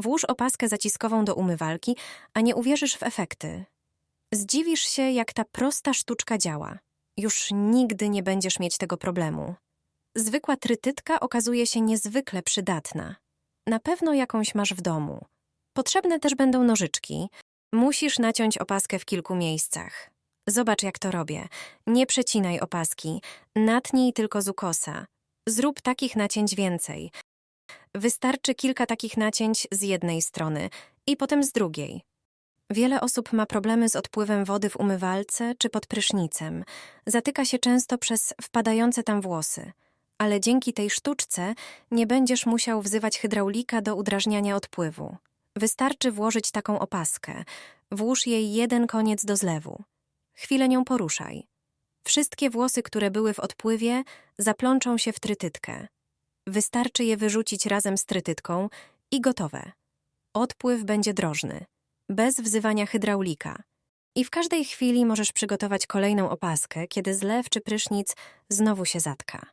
Włóż opaskę zaciskową do umywalki, a nie uwierzysz w efekty. Zdziwisz się, jak ta prosta sztuczka działa. Już nigdy nie będziesz mieć tego problemu. Zwykła trytytka okazuje się niezwykle przydatna. Na pewno jakąś masz w domu. Potrzebne też będą nożyczki. Musisz naciąć opaskę w kilku miejscach. Zobacz, jak to robię. Nie przecinaj opaski, natnij tylko z ukosa. Zrób takich nacięć więcej. Wystarczy kilka takich nacięć z jednej strony i potem z drugiej. Wiele osób ma problemy z odpływem wody w umywalce czy pod prysznicem. Zatyka się często przez wpadające tam włosy. Ale dzięki tej sztuczce nie będziesz musiał wzywać hydraulika do udrażniania odpływu. Wystarczy włożyć taką opaskę. Włóż jej jeden koniec do zlewu. Chwilę nią poruszaj. Wszystkie włosy, które były w odpływie, zaplączą się w trytytkę. Wystarczy je wyrzucić razem z trytytką i gotowe. Odpływ będzie drożny, bez wzywania hydraulika. I w każdej chwili możesz przygotować kolejną opaskę, kiedy zlew czy prysznic znowu się zatka.